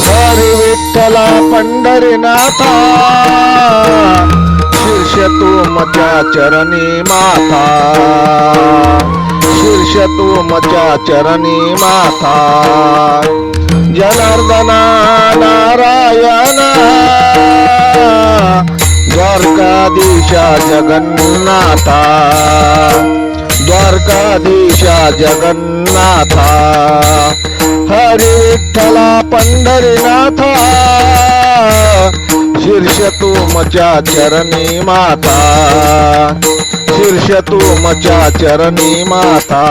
हरी विठ्ठला पंढरीनाथा शीर्ष तू मच्या चरणी माथा. शीर्ष तू मच्या चरणी माथा. जनार्दना नारायणा द्वारकाधीशा जगन्नाथा. द्वारकाधीशा जगन्नाथा. हरी विठ्ठला पंढरीनाथा, शीर्ष तू मच्या चरणी माता, शीर्ष तू मचा चरणी माता.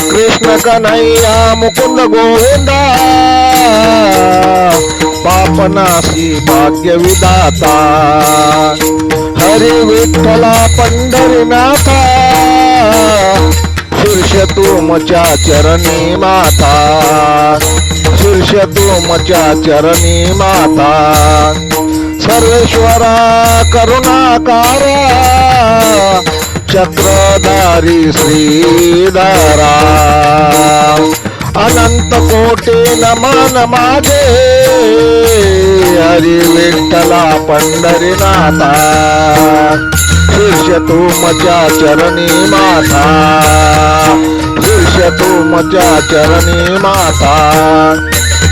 कृष्ण कन्हैया मुकुंद गोविंदा, पापनाशी भाग्य विदाता हरी विठ्ठला पंढरीनाथा शीर्ष तुमच्या चरणी माता. शीर्ष तुमच्या चरणी माता. सर्वेश्वरा करुणाकारा. चक्रधारी श्रीधरा. अनंत कोटी नमन माझे. हरी विठ्ठला पंढरीनाथा शीर्ष तू मच्या चरणी माता। शीर्ष तू मच्या चरणी माता।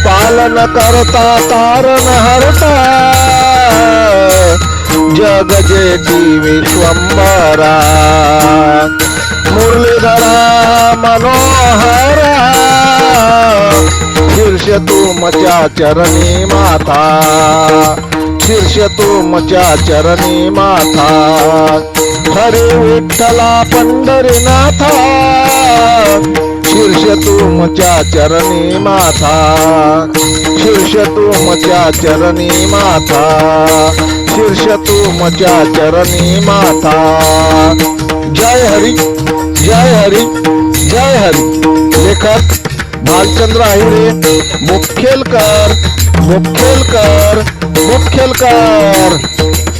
पालन करता तारण हरता। जग जेठी विश्वंबरा मुरलीधरा मनोहरा शीर्ष तू मच्या चरणी माता शीर्ष मच्या चरणी माता। हरे पंढरीनाथा शीर्ष तू मच्या चरणी माता शीर्ष मच्या चरणी माता शीर्ष मच्या चरणी माता। जय हरी जय हरी जय हरी। लेखक भालचंद्र आहिरे मुखेलकर मुखेलकर मुखेलकर